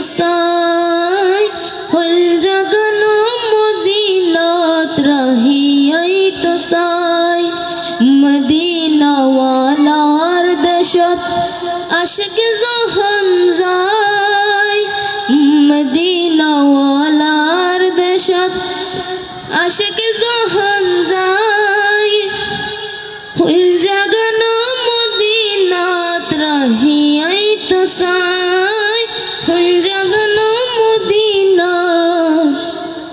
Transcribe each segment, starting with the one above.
তো সাই হল জগনো মদিনাত রহিয়াই তো সাই। মদিনা ওয়ালার দেশত আশিক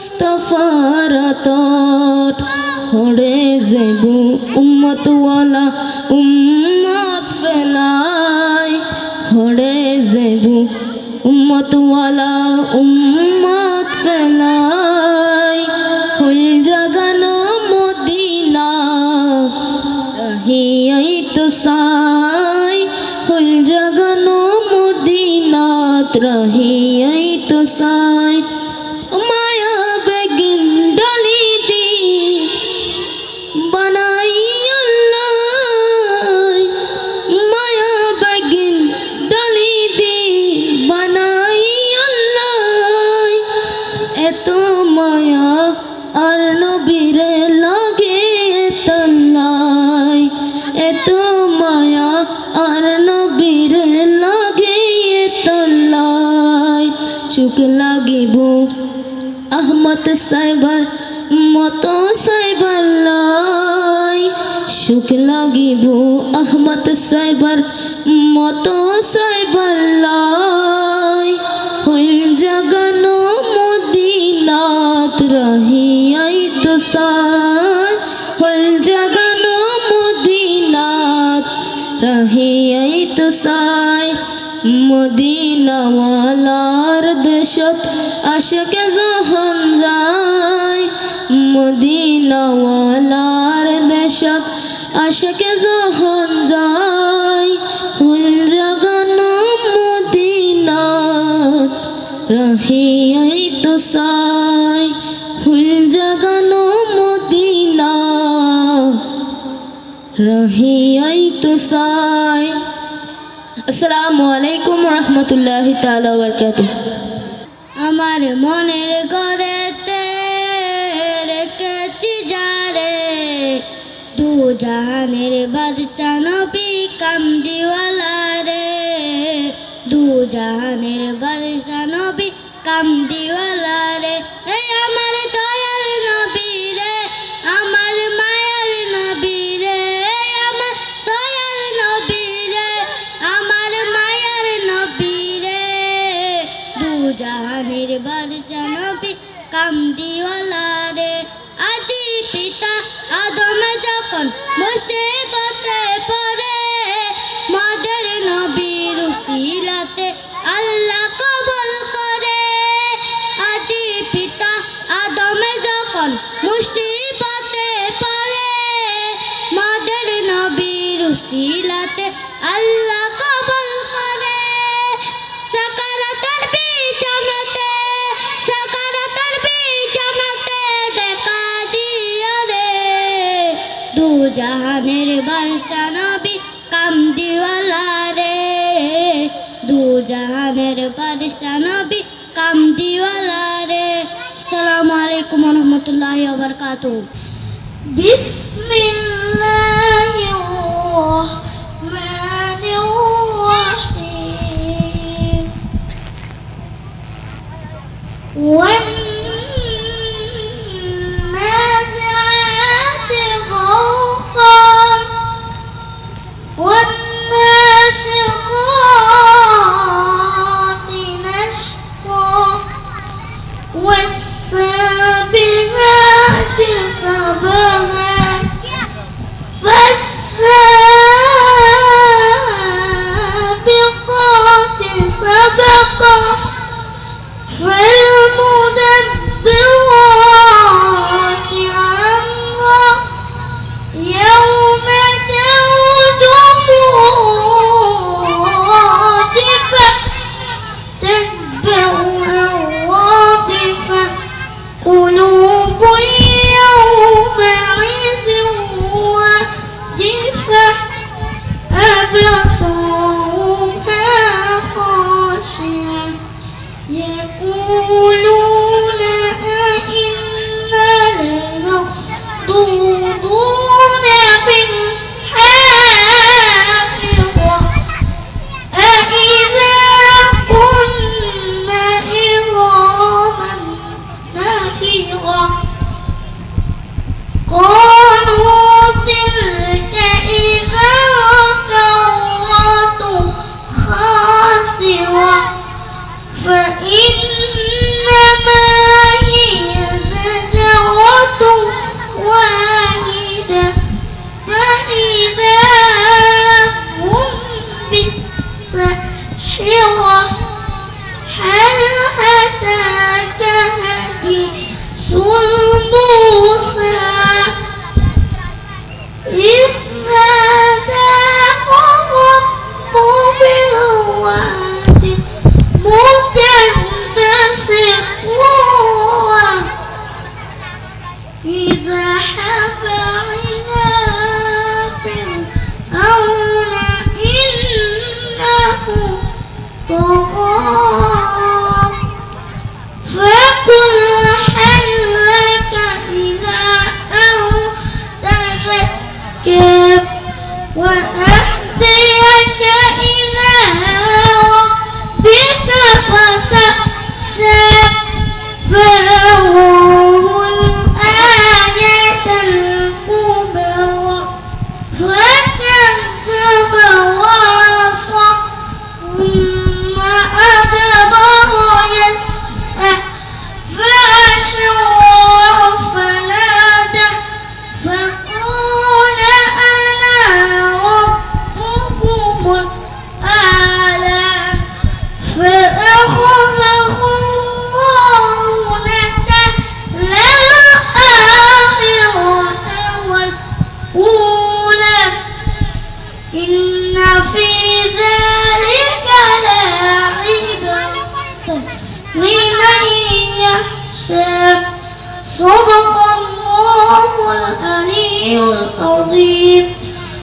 মুস্তফার তট হড়ে যেবু উম্মতওয়ালা উম্মত ফেলাই। হড়ে যেবু উম্মতওয়ালা উম্মত ফেলাই। এত মায়া আর নবীরে লাগে তল্লাই এত মায়া আর লাগে তল্লাই চুক লাগিব আহমদ সাইবার মতো সাইবার লাই সুখ লাগিব আহমদ সাইবার মতো সাইবার লাই রহিয়াই তো সাই হইল জাগানো মদিনাত, রহিয়াই তো সাই মদিনাওয়ালার দেশত আশকে যখন যায়। মদিনাওয়ালার দেশত আশকে যখন যায়। তো আলাইকুম আমার মনের ঘরেতে রেখেছি যারে। দু জাহানের বাদশা নবী কামদিওয়ালা রে দু জাহানের বাদশা নবী কামদিওয়ালা কামদিওয়ালা আদি পিতা আদম যখন মুসিবতে পড়ে, মদের নবীর উসিলাতে আল্লাহ কবুল করে। আদি পিতা আদম যখন মুসিবতে পড়ে, মদের নবীর উসিলাতে আল্লাহ জাহানের বাসটা নবী কামদিওয়ালা রে। দু জাহানের বারিশটা নবী কামদিওয়ালা রে। আসসালামু আলাইকুম রহমতুল্লাহি ওয়া বারাকাতু বিসমিল্লাহির وأهديك إلى ربك فتخشى فأروه الآية الكبرى. إن في ذلك لعبرة لمن يخشى. صدق الله العلي العظيم.